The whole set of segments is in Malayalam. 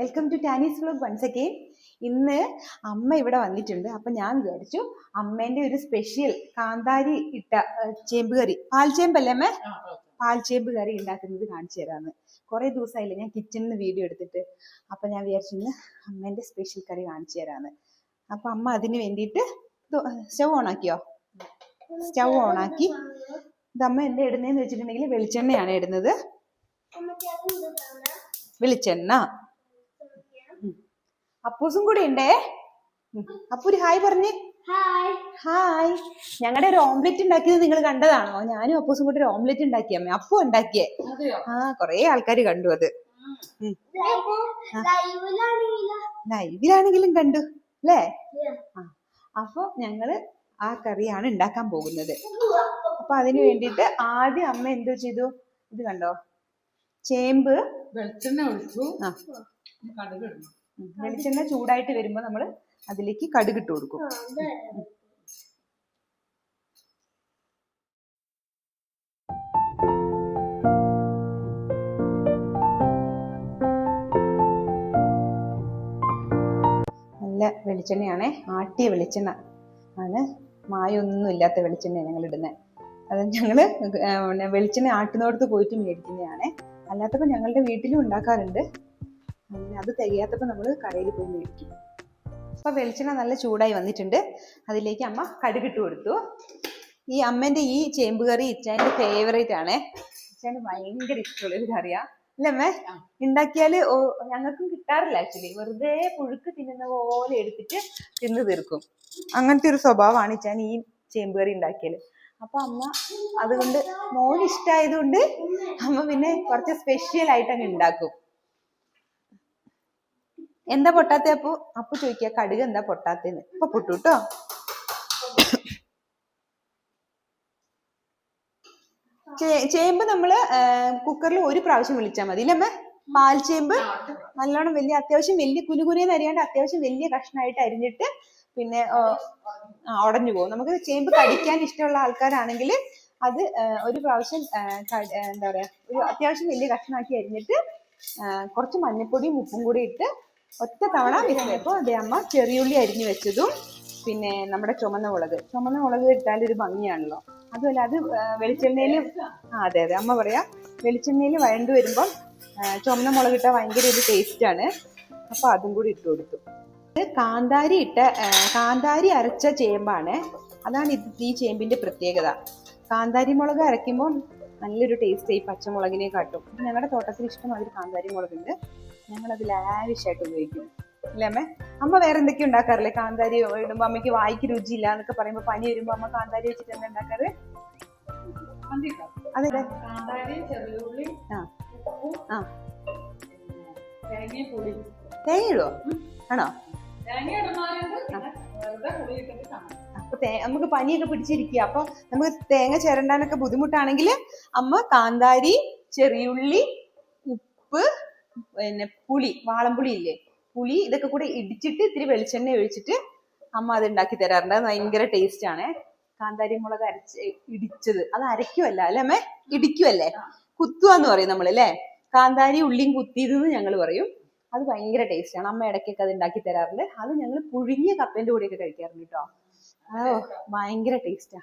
Welcome to Tani's vlog once again ഇന്ന് അമ്മ ഇവിടെ വന്നിട്ടുണ്ട്. അപ്പൊ ഞാൻ വിചാരിച്ചു അമ്മേന്റെ ഒരു സ്പെഷ്യൽ കാന്താരി ഇട്ട ചേമ്പ് കറി. പാൽ ചേമ്പല്ലേ അമ്മേ? പാൽ ചേമ്പ് കറി ഉണ്ടാക്കുന്നത് കാണിച്ചു തരാന്ന്. കുറെ ദിവസമായില്ലേ ഞാൻ കിച്ചണിൽ നിന്ന് വീഡിയോ എടുത്തിട്ട്. അപ്പൊ ഞാൻ വിചാരിച്ചു ഇന്ന് അമ്മേന്റെ സ്പെഷ്യൽ കറി കാണിച്ചു തരാന്ന്. അപ്പൊ അമ്മ അതിന് വേണ്ടിയിട്ട് സ്റ്റൗ ഓണാക്കിയോ സ്റ്റവ് ഓണാക്കി ഇതമ്മ അമ്മ എന്താ ഇടുന്നതെന്ന് വെച്ചിട്ടുണ്ടെങ്കിൽ വെളിച്ചെണ്ണയാണ് ഇടുന്നത്. വെളിച്ചെണ്ണ. അപ്പൂസും കൂടെ ഉണ്ടേ. അപ്പു ഒരു ഹായ് പറഞ്ഞ്. ഹായ്. ഹായ്. ഞങ്ങളുടെ ഒരു ഓംലെറ്റ് ഉണ്ടാക്കിയത് നിങ്ങൾ കണ്ടതാണോ? ഞാനും അപ്പൂസും കൂടെ ഒരു ഓംലെറ്റ് ഉണ്ടാക്കിയ അമ്മ അപ്പു ഉണ്ടാക്കിയേ. ആ കൊറേ ആൾക്കാർ കണ്ടു അത്. ലൈവിലാണെങ്കിലോ ലൈവിലാണെങ്കിലും കണ്ടു. അല്ലേ? അപ്പൊ ഞങ്ങൾ ആ കറിയാണ് ഉണ്ടാക്കാൻ പോകുന്നത്. അപ്പൊ അതിനു വേണ്ടിട്ട് ആദ്യം അമ്മ എന്തോ ചെയ്തു? ഇത് കണ്ടോ? ചേമ്പ്. വെളിച്ചെണ്ണ ഒഴിച്ചു. ആ. കടുക് ഇടണം. വെളിച്ചെണ്ണ ചൂടായിട്ട് വരുമ്പോ നമ്മൾ അതിലേക്ക് കടുക് ഇട്ട് കൊടുക്കും. നല്ല വെളിച്ചെണ്ണയാണേ. ആട്ടിയ വെളിച്ചെണ്ണ ആണ്. മായൊന്നും ഇല്ലാത്ത വെളിച്ചെണ്ണ ഞങ്ങൾ ഇടുന്നത് അത് പിന്നെ വെളിച്ചെണ്ണ ആട്ടുന്നോടത്ത് പോയിട്ട് മേടിക്കുന്നതാണ്. അല്ലാത്തപ്പോൾ ഞങ്ങളുടെ വീട്ടിലും ഉണ്ടാക്കാറുണ്ട്. അങ്ങനെ അത് തികയാത്തപ്പോൾ നമ്മൾ കടയിൽ പോയി മേടിക്കും. അപ്പൊ വെളിച്ചെണ്ണ നല്ല ചൂടായി വന്നിട്ടുണ്ട്. അതിലേക്ക് അമ്മ കടുകിട്ട് കൊടുത്തു. ഈ അമ്മേന്റെ ഈ ചേമ്പ് കറി ഇച്ചാന്റെ ഫേവറേറ്റ് ആണേ. ഇച്ചാന് ഭയങ്കര ഇഷ്ടമുള്ള ഒരു കറിയാ. അല്ലേ അമ്മേ? ഓ- ഞങ്ങൾക്കും കിട്ടാറില്ല ആക്ച്വലി വെറുതെ പുഴുക്ക് തിന്നുന്ന പോലെ എടുത്തിട്ട് തിന്ന് തീർക്കും. അങ്ങനത്തെ ഒരു സ്വഭാവമാണ് ഇച്ചാൻ ഈ ചേമ്പ് കറി ഉണ്ടാക്കിയാൽ. അപ്പൊ അമ്മ അതുകൊണ്ട് മോൻ ഇഷ്ടമായതുകൊണ്ട് അമ്മ പിന്നെ കുറച്ച് സ്പെഷ്യൽ ആയിട്ട് അങ്ങ് ഉണ്ടാക്കും. എന്താ പൊട്ടാത്ത അപ്പു? അപ്പു ചോദിക്ക കടുക് എന്താ പൊട്ടാത്തേന്ന്. ഇപ്പൊ പൊട്ടു കേട്ടോ ചേമ്പ് നമ്മൾ കുക്കറിൽ ഒരു പ്രാവശ്യം വിളിച്ചാൽ മതി. ഇല്ലമ്മേ പാൽ ചേമ്പ് നല്ലോണം വലിയ അത്യാവശ്യം വലിയ കുനുകുനേന്ന് അരിയാണ്ട് അത്യാവശ്യം വലിയ കഷ്ണമായിട്ട് അരിഞ്ഞിട്ട് പിന്നെ ഉടഞ്ഞു പോകും. നമുക്ക് ചേമ്പ് കടിക്കാൻ ഇഷ്ടമുള്ള ആൾക്കാരാണെങ്കിൽ അത് ഒരു പ്രാവശ്യം എന്താ പറയാ ഒരു അത്യാവശ്യം വലിയ കഷ്ണമാക്കി അരിഞ്ഞിട്ട് കുറച്ച് മഞ്ഞപ്പൊടിയും ഉപ്പും കൂടി ഇട്ട് ഒറ്റ തവണ വിസയപ്പോൾ അതേ അമ്മ ചെറിയുള്ളി അരിഞ്ഞു വെച്ചതും പിന്നെ നമ്മുടെ ചുമന്ന മുളക്. ചുമന്ന മുളക് ഇട്ടാൽ ഒരു ഭംഗിയാണല്ലോ. അതുമല്ല അത് വെളിച്ചെണ്ണയിൽ ആ അതെ അതെ അമ്മ പറയാം വെളിച്ചെണ്ണയിൽ വഴണ്ടു വരുമ്പം ചുമന്ന മുളക് ഇട്ടാൽ ഭയങ്കര ഒരു ടേസ്റ്റ് ആണ്. അപ്പൊ അതും കൂടി ഇട്ട് കൊടുത്തു. ഇത് കാന്താരി ഇട്ട കാന്താരി അരച്ച ചേമ്പാണ്. അതാണ് ഇത് ഈ ചേമ്പിന്റെ പ്രത്യേകത. കാന്താരി മുളക് അരയ്ക്കുമ്പോൾ നല്ലൊരു ടേസ്റ്റ് ഈ പച്ചമുളകിനെ കാട്ടും. ഞങ്ങളുടെ തോട്ടത്തിൽ ഇഷ്ടമാതിരി കാന്താരി മുളകുണ്ട്. ഞങ്ങൾ അത് ലാവിഷായിട്ട് ഉപയോഗിക്കും. അല്ലേ അമ്മേ? അമ്മ വേറെ എന്തൊക്കെ ഉണ്ടാക്കാറില്ലേ? കാന്താരി ഇടുമ്പോ അമ്മയ്ക്ക് വായിക്ക് രുചിയില്ല എന്നൊക്കെ പറയുമ്പോ പനി വരുമ്പോ അമ്മ കാന്താരി വെച്ചിട്ട് എന്താ ഉണ്ടാക്കാറ്? അതെ തേങ്ങ ഇടുവോ ആണോ അപ്പൊ നമുക്ക് പനിയൊക്കെ പിടിച്ചിരിക്കുക. അപ്പൊ നമുക്ക് തേങ്ങ ചേരണ്ടാനൊക്കെ ബുദ്ധിമുട്ടാണെങ്കിൽ അമ്മ കാന്താരി ചെറിയുള്ളി ഉപ്പ് പിന്നെ പുളി വാളംപുളി ഇല്ലേ? പുളി ഇതൊക്കെ കൂടെ ഇടിച്ചിട്ട് ഇത്തിരി വെളിച്ചെണ്ണ ഒഴിച്ചിട്ട് അമ്മ അത് ഉണ്ടാക്കി തരാറുണ്ട്. അത് ഭയങ്കര ടേസ്റ്റ് ആണ്. കാന്താരി മുളക് അരച്ച് ഇടിച്ചത്. അത് അരയ്ക്കുമല്ല അല്ലേ അമ്മേ? ഇടിക്കുമല്ലേ കുത്തുവാന്ന് പറയും നമ്മൾ അല്ലേ കാന്താരി ഉള്ളിയും കുത്തിയതെന്ന് ഞങ്ങൾ പറയും. അത് ഭയങ്കര ടേസ്റ്റ് ആണ്. അമ്മ ഇടയ്ക്കൊക്കെ അത് ഉണ്ടാക്കി തരാറുണ്ട്. അത് ഞങ്ങൾ പുഴുങ്ങിയ കപ്പന്റെ കൂടെയൊക്കെ കഴിക്കാറുണ്ട് കേട്ടോ ഓ ഭയങ്കര ടേസ്റ്റാ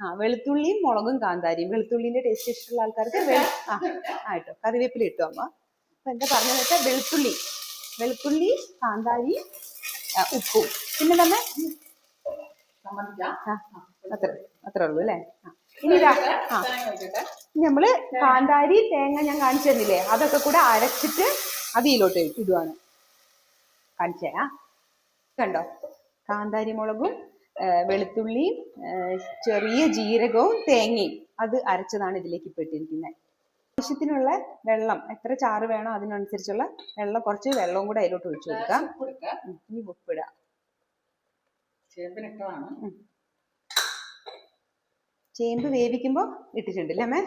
ആ വെളുത്തുള്ളിയും മുളകും കാന്താരിയും. വെളുത്തുള്ളിന്റെ ടേസ്റ്റ് ഇഷ്ടമുള്ള ആൾക്കാർക്ക് ആയിട്ടോ ആ കറിവേപ്പില ഇട്ടോ അമ്മ. അപ്പൊ എന്താ പറഞ്ഞതെന്ന് വെച്ചാൽ വെളുത്തുള്ളി. വെളുത്തുള്ളി കാന്താരി ഉപ്പും. പിന്നെ ആ അത്ര അത്രേ ഉള്ളൂ അല്ലേ? ഇനി ഇതാ ആ നമ്മൾ കാന്താരി തേങ്ങ ഞാൻ കാണിച്ചു തന്നില്ലേ? അതൊക്കെ കൂടെ അരച്ചിട്ട് അതിലോട്ട് ഇടുവാണ്. കാണിച്ചേ ആ കണ്ടോ? കാന്താരി മുളകും വെളുത്തുള്ളിയും ചെറിയ ജീരകവും തേങ്ങയും അത് അരച്ചതാണ് ഇതിലേക്ക് ഇട്ടിരിക്കുന്നത്. ആവശ്യത്തിനുള്ള വെള്ളം എത്ര ചാറ് വേണോ അതിനനുസരിച്ചുള്ള വെള്ളം കുറച്ച് വെള്ളവും കൂടെ അതിലോട്ട് ഒഴിച്ചു കൊടുക്കാം. ഇനി ഉപ്പിടാം ചേമ്പിനിട്ടതാണ് ചേമ്പ് വേവിക്കുമ്പോൾ ഇട്ടിട്ടുണ്ടല്ലേ അമ്മേ?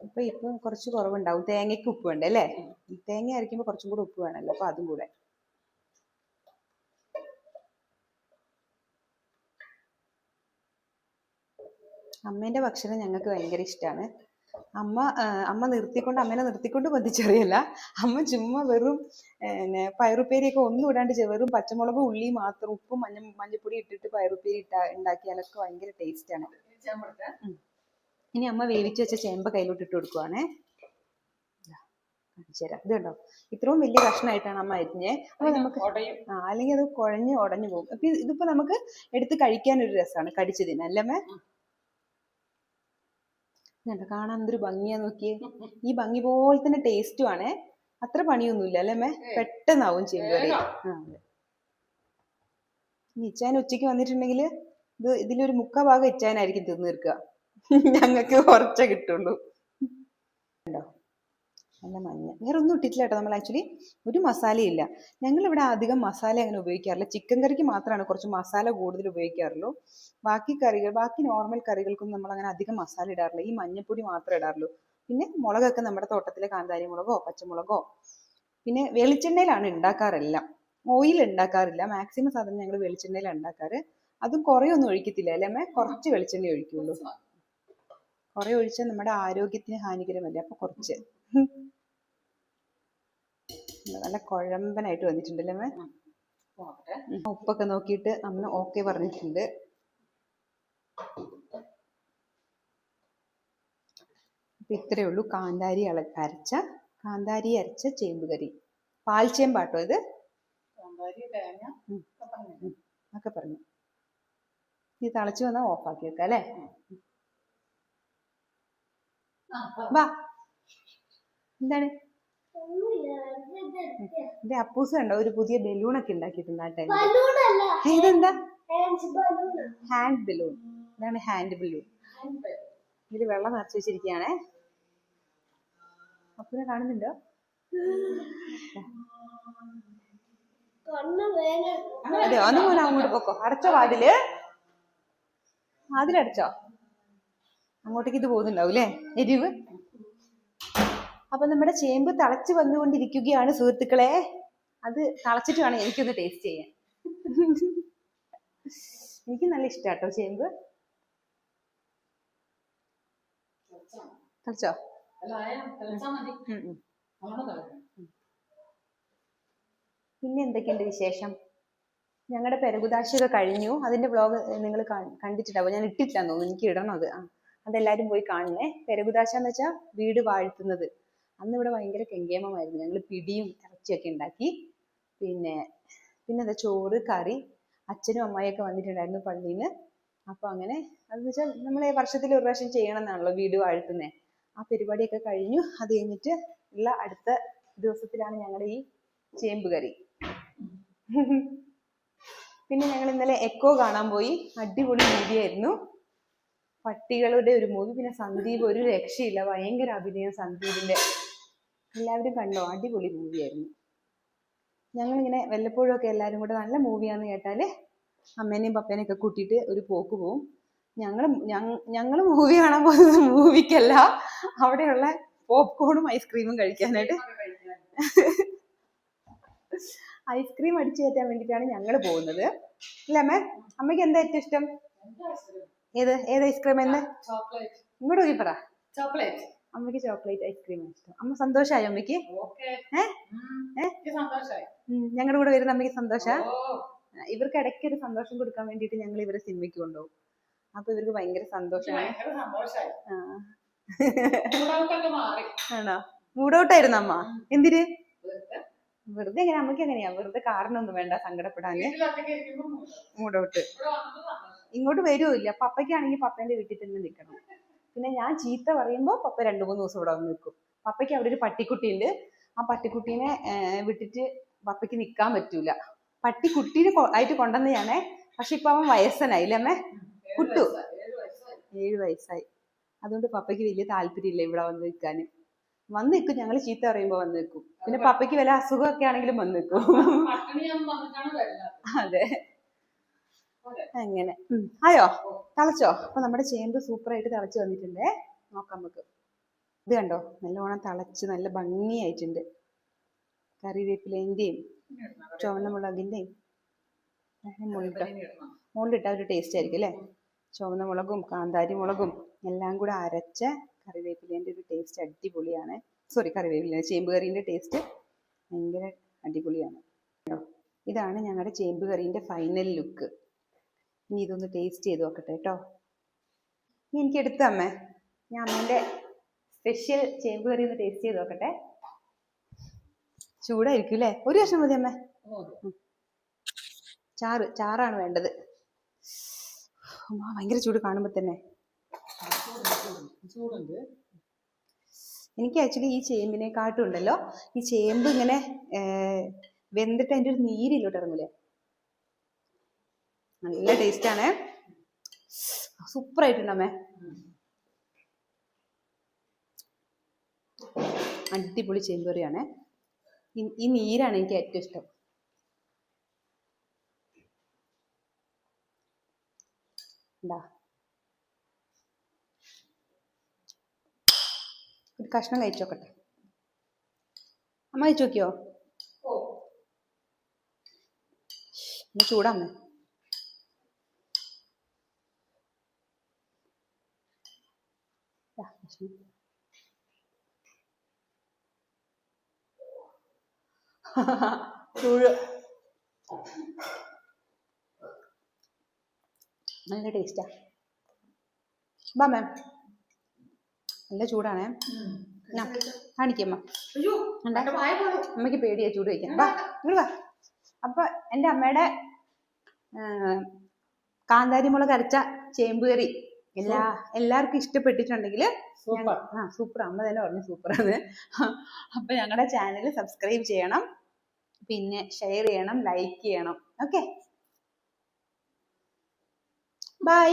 അപ്പൊ ഇപ്പൊ കുറച്ച് കുറവുണ്ടാവും. തേങ്ങയ്ക്ക് ഉപ്പ് വേണ്ടേ അല്ലേ? തേങ്ങ അരയ്ക്കുമ്പോൾ കുറച്ചും കൂടെ ഉപ്പ് വേണല്ലോ അപ്പൊ അതും കൂടെ. അമ്മേന്റെ ഭക്ഷണം ഞങ്ങൾക്ക് ഭയങ്കര ഇഷ്ടമാണ് അമ്മ അമ്മ നിർത്തിക്കൊണ്ട് അമ്മേനെ നിർത്തിക്കൊണ്ട് പൊന്തിച്ചെറിയല്ല അമ്മ ചുമ്മാ വെറും പിന്നെ പയറുപ്പേരിയൊക്കെ ഒന്നും ഇടാണ്ട് വെറും പച്ചമുളകും ഉള്ളി മാത്രം ഉപ്പും മഞ്ഞ മഞ്ഞപ്പൊടി ഇട്ടിട്ട് പയറുപ്പേരി ഇട്ട ഉണ്ടാക്കിയാലൊക്കെ ഭയങ്കര ടേസ്റ്റ് ആണ്. ചേമ്പെടുത്തേ. ഇനി അമ്മ വേവിച്ച് വെച്ച ചേമ്പ് കയ്യിലോട്ട് ഇട്ട് കൊടുക്കുവാണേ. ദാ, കാണിച്ചു തരാം. ഇത് കണ്ടോ? ഇത്രയും വലിയ കഷ്ണമായിട്ടാണ് അമ്മ അരിഞ്ഞേ. അപ്പൊ നമുക്ക്. ആ അല്ലെങ്കിൽ അത് കുഴഞ്ഞ് ഉടഞ്ഞു പോകും. അപ്പൊ ഇത് ഇതിപ്പോ നമുക്ക് എടുത്ത് കഴിക്കാൻ ഒരു രസമാണ്. കടിച്ചതിന്. തിന്നാൻ അല്ലേ അമ്മേ? കണ്ടോ? കാണാൻ എന്തൊരു ഭംഗിയാ നോക്കിയേ. ഈ ഭംഗി പോലെ തന്നെ ടേസ്റ്റും ആണേ. അത്ര പണിയൊന്നുമില്ല അല്ലേ മേ. പെട്ടെന്നാവും ഇനി ഇച്ചാൻ ഉച്ചയ്ക്ക് വന്നിട്ടുണ്ടെങ്കിൽ ഇത് ഇതിലൊരു മുക്കാ ഭാഗം ഇച്ചാനായിരിക്കും തിന്നു തീർക്കുക. ഞങ്ങൾക്ക് കുറച്ചേ കിട്ടുള്ളൂ. കണ്ടോ? നല്ല മഞ്ഞ. വേറെ ഒന്നും ഇട്ടിട്ടില്ല കേട്ടോ നമ്മൾ ആക്ച്വലി ഒരു മസാലയില്ല ഞങ്ങളിവിടെ അധികം മസാല അങ്ങനെ ഉപയോഗിക്കാറില്ല. ചിക്കൻ കറിക്ക് മാത്രമാണ് കുറച്ച് മസാല കൂടുതൽ ഉപയോഗിക്കാറുള്ളൂ. ബാക്കി കറികൾ ബാക്കി നോർമൽ കറികൾക്കൊന്നും നമ്മൾ അങ്ങനെ അധികം മസാല ഇടാറില്ല. ഈ മഞ്ഞപ്പൊടി മാത്രമേ ഇടാറുള്ളൂ. പിന്നെ മുളകൊക്കെ നമ്മുടെ തോട്ടത്തിലെ കാന്താരി മുളകോ പച്ചമുളകോ. പിന്നെ വെളിച്ചെണ്ണയിലാണ് ഉണ്ടാക്കാറെല്ലാം. ഓയിൽ ഉണ്ടാക്കാറില്ല. മാക്സിമം സാധനം ഞങ്ങൾ വെളിച്ചെണ്ണയിലാണ് ഉണ്ടാക്കാറ്. അതും കുറേ ഒന്നും ഒഴിക്കത്തില്ല അല്ലേ അമ്മേ? കുറച്ച് വെളിച്ചെണ്ണ ഒഴിക്കുള്ളൂ. കുറെ ഒഴിച്ചാൽ നമ്മുടെ ആരോഗ്യത്തിന് ഹാനികരമല്ലേ? അപ്പൊ കുറച്ച്. നല്ല കുഴമ്പനായിട്ട് വന്നിട്ടുണ്ടല്ലേ നോക്കട്ടെ. ഉപ്പൊക്കെ നോക്കിയിട്ട് അമ്മ ഓക്കെ പറഞ്ഞിട്ടുണ്ട്. അപ്പൊ ഇത്രയേ ഉള്ളൂ. കാന്താരി അള അരച്ച കാന്താരി അരച്ച ചേമ്പ് കറി. പാൽച്ചേമ്പാട്ടോ ഇത്? ഒക്കെ പറഞ്ഞു. നീ തളച്ചു വന്നാൽ ഓഫാക്കി വെക്കാം അല്ലേ? വാ. എന്താണ്? എന്റെ അപ്പൂസ് കണ്ടോ? ഒരു പുതിയ ബലൂൺ ഒക്കെ ഉണ്ടാക്കിയിട്ടുണ്ട് ആ ടൈമിൽ ഇതെന്താ ഹാൻഡ് ബലൂൺ ഇതാണ് ഹാൻഡ് ബലൂൺ ഇതിൽ വെള്ളം നിറച്ച് വെച്ചിരിക്കുകയാണേ. അപ്പൂനെ കാണുന്നുണ്ടോ? അതെയോ അന്ന് മോനെ അങ്ങോട്ട് പോക്കോ. അടച്ചോ വാതിൽ. വാതിലടച്ചോ? അങ്ങോട്ടേക്ക് ഇത് പോകുന്നുണ്ടാവും അല്ലേ എരിവ്? അപ്പൊ നമ്മുടെ ചേമ്പ് തളച്ചു വന്നുകൊണ്ടിരിക്കുകയാണ് സുഹൃത്തുക്കളെ. അത് തളച്ചിട്ട് വേണം എനിക്കൊന്ന് ടേസ്റ്റ് ചെയ്യാൻ. എനിക്ക് നല്ല ഇഷ്ടാട്ടോ ചേമ്പ്. തളിച്ചോ. പിന്നെ എന്തൊക്കെയുണ്ട് വിശേഷം? ഞങ്ങളുടെ പെരകുദാശിക കഴിഞ്ഞു. അതിന്റെ വ്ളോഗ് നിങ്ങൾ കണ്ടിട്ടുണ്ടാവും ഞാൻ ഇട്ടിട്ടില്ലാന്ന് തോന്നുന്നു. എനിക്ക് ഇടണം അത്? അതെല്ലാരും പോയി കാണണേ പെരകുദാശ എന്ന് വെച്ചാൽ വീട് വാഴ്ത്തുന്നത്. അന്ന് ഇവിടെ ഭയങ്കര കെങ്കേമമായിരുന്നു. ഞങ്ങൾ പിടിയും ഇറച്ചിയൊക്കെ ഉണ്ടാക്കി. പിന്നെ പിന്നെ എന്താ ചോറ് കറി അച്ഛനും അമ്മായിയൊക്കെ വന്നിട്ടുണ്ടായിരുന്നു പള്ളിയിൽ നിന്ന് അപ്പൊ അങ്ങനെ അതെന്ന് വെച്ചാൽ നമ്മൾ വർഷത്തിൽ ഒരു പ്രാവശ്യം ചെയ്യണം എന്നാണല്ലോ വീട് വാഴ്ത്തുന്നേ. ആ പരിപാടിയൊക്കെ കഴിഞ്ഞു. അത് കഴിഞ്ഞിട്ട് ഉള്ള അടുത്ത ദിവസത്തിലാണ് ഞങ്ങളുടെ ഈ ചേമ്പ് കറി. പിന്നെ ഞങ്ങൾ ഇന്നലെ എക്കോ കാണാൻ പോയി. അടിപൊളി മൂവിയായിരുന്നു പട്ടികളുടെ ഒരു മൂവി പിന്നെ സന്ദീപ് ഒരു രക്ഷയില്ല. ഭയങ്കര അഭിനയം സന്ദീപിന്റെ. എല്ലാവരും കണ്ടോ? അടിപൊളി മൂവിയായിരുന്നു ഞങ്ങളിങ്ങനെ വല്ലപ്പോഴും ഒക്കെ എല്ലാവരും കൂടെ നല്ല മൂവിയാന്ന് കേട്ടാൽ അമ്മേനെയും പപ്പേനെയും ഒക്കെ കൂട്ടിയിട്ട് ഒരു പോക്ക് പോവും. ഞങ്ങൾ ഞങ്ങൾ മൂവി കാണാൻ പോകുന്നത് മൂവിക്കല്ല അവിടെയുള്ള പോപ്കോണും ഐസ്ക്രീമും കഴിക്കാനായിട്ട്. ഐസ്ക്രീം അടിച്ചു കയറ്റാൻ വേണ്ടിയിട്ടാണ് ഞങ്ങൾ പോകുന്നത്. അല്ലേ അമ്മേ? അമ്മയ്ക്ക് എന്താ ഏറ്റവും ഇഷ്ടം? ഏത്? ഏത് ഐസ്ക്രീം എന്ന്? ഇങ്ങോട്ട് പോയി പറ. ചോക്ലേറ്റ് അമ്മയ്ക്ക് ചോക്ലേറ്റ് ഐസ്ക്രീം ഇഷ്ടം. അമ്മ സന്തോഷമായി അമ്മയ്ക്ക്? ഞങ്ങളുടെ കൂടെ വരുന്ന അമ്മയ്ക്ക് സന്തോഷ? ഇവർക്ക് ഇടയ്ക്ക് ഒരു സന്തോഷം കൊടുക്കാൻ വേണ്ടിയിട്ട് ഞങ്ങൾ ഇവരെ സിനിമയ്ക്ക് കൊണ്ടുപോകും. അപ്പൊ ഇവർക്ക് ഭയങ്കര മാറി. ആണോ? മൂടൗട്ടായിരുന്നു അമ്മ? എന്തിന്? വെറുതെ? എങ്ങനെ അമ്മയ്ക്ക് എങ്ങനെയാ വെറുതെ കാരണമൊന്നും വേണ്ട സങ്കടപ്പെടാന്. മൂടൗട്ട്. ഇങ്ങോട്ട് വരുമില്ല പപ്പയ്ക്കാണെങ്കിൽ പപ്പേന്റെ വീട്ടിൽ തന്നെ നിൽക്കണം പിന്നെ ഞാൻ ചീത്ത പറയുമ്പോൾ പപ്പ രണ്ട് മൂന്ന് ദിവസം ഇവിടെ വന്ന് നിൽക്കും പപ്പയ്ക്ക് അവിടെ ഒരു പട്ടിക്കുട്ടിയുണ്ട്. ആ പട്ടിക്കുട്ടീനെ വിട്ടിട്ട് പപ്പയ്ക്ക് നിൽക്കാൻ പറ്റൂല. പട്ടിക്കുട്ടീനെ ആയിട്ട് കൊണ്ടുവന്നയാണേ. പക്ഷെ ഇപ്പൊ അവൻ വയസ്സനായി അല്ലേ അമ്മേ? കുട്ടു. ഏഴ് വയസ്സായി. അതുകൊണ്ട് പപ്പയ്ക്ക് വലിയ താല്പര്യമില്ല ഇവിടെ വന്ന് നിൽക്കാൻ വന്ന് നിൽക്കും. ഞങ്ങൾ ചീത്ത പറയുമ്പോൾ വന്ന് നിൽക്കും. പിന്നെ പപ്പയ്ക്ക് വല്ല അസുഖമൊക്കെ ആണെങ്കിലും വന്ന് നിൽക്കും. അതെ? അങ്ങനെ. ആയോ? തിളച്ചോ? അപ്പൊ നമ്മുടെ ചേമ്പ് സൂപ്പറായിട്ട് തിളച്ച് വന്നിട്ടുണ്ടേ. നോക്കാം നമുക്ക്. ഇത് കണ്ടോ? നല്ലോണം തിളച്ച് നല്ല ഭംഗിയായിട്ടുണ്ട്. കറിവേപ്പിലേന്റെയും ചുവന്ന മുളകിന്റെയും ഇടണം. മുകളിലിട്ട ഒരു ടേസ്റ്റ് ആയിരിക്കും അല്ലേ? ചുവന്ന മുളകും കാന്താരി മുളകും എല്ലാം കൂടെ അരച്ച കറിവേപ്പിലേന്റെ ഒരു ടേസ്റ്റ് അടിപൊളിയാണ്. സോറി കറിവേപ്പില ചേമ്പ് കറീന്റെ ടേസ്റ്റ് ഭയങ്കര അടിപൊളിയാണ്. ഇതാണ് ഞങ്ങളുടെ ചേമ്പ് കറീന്റെ ഫൈനൽ ലുക്ക് ഇനി ഇതൊന്ന് ടേസ്റ്റ് ചെയ്ത് നോക്കട്ടെ കേട്ടോ ഇനി എനിക്ക് എടുത്ത അമ്മേ ഞാൻ അമ്മേന്റെ സ്പെഷ്യൽ ചേമ്പ് കറി ഒന്ന് ടേസ്റ്റ് ചെയ്ത് നോക്കട്ടെ. ചൂടായിരിക്കും അല്ലേ ഒരു വർഷം മതി അമ്മേ. ചാറ് ചാറാണ് വേണ്ടത്. ഭയങ്കര ചൂട് കാണുമ്പോൾ തന്നെ. എനിക്ക് ആക്ച്വലി ഈ ചേമ്പിനെക്കാട്ടും ഉണ്ടല്ലോ. ഈ ചേമ്പ് ഇങ്ങനെ വെന്തിട്ട് അതിന്റെ ഒരു നീരിലോട്ട് ഇറങ്ങൂലേ? നല്ല ടേസ്റ്റ് ആണ്. സൂപ്പർ ആയിട്ടുണ്ടമ്മേ അടിപൊളി ചെമ്പറിയാണ് ഈ- നീരാണ് എനിക്ക് ഏറ്റവും ഇഷ്ടം. എന്താ ഒരു കഷ്ണം കഴിച്ചു നോക്കട്ടെ. അമ്മ കഴിച്ചു നോക്കിയോ? ചൂടാന്ന് കഷ്ണം. നല്ല ടേസ്റ്റാ ബാ മാം നല്ല ചൂടാണേ. കാണിക്കമ്മ. അമ്മയ്ക്ക് പേടിയാ ചൂട് വയ്ക്കാൻ വാ ഇങ്ങോട്ട് വാ. അപ്പൊ എന്റെ അമ്മയുടെ കാന്താരി മുളക് അരച്ച ചേമ്പ് കറി. എല്ലാ എല്ലാവർക്കും ഇഷ്ടപ്പെട്ടിട്ടുണ്ടെങ്കിൽ സൂപ്പർ. ആ സൂപ്പർ. അമ്മ തന്നെ പറഞ്ഞു സൂപ്പറാണ് അപ്പൊ ഞങ്ങളുടെ ചാനൽ സബ്സ്ക്രൈബ് ചെയ്യണം. പിന്നെ ഷെയർ ചെയ്യണം ലൈക്ക് ചെയ്യണം. ഓക്കെ. ബൈ.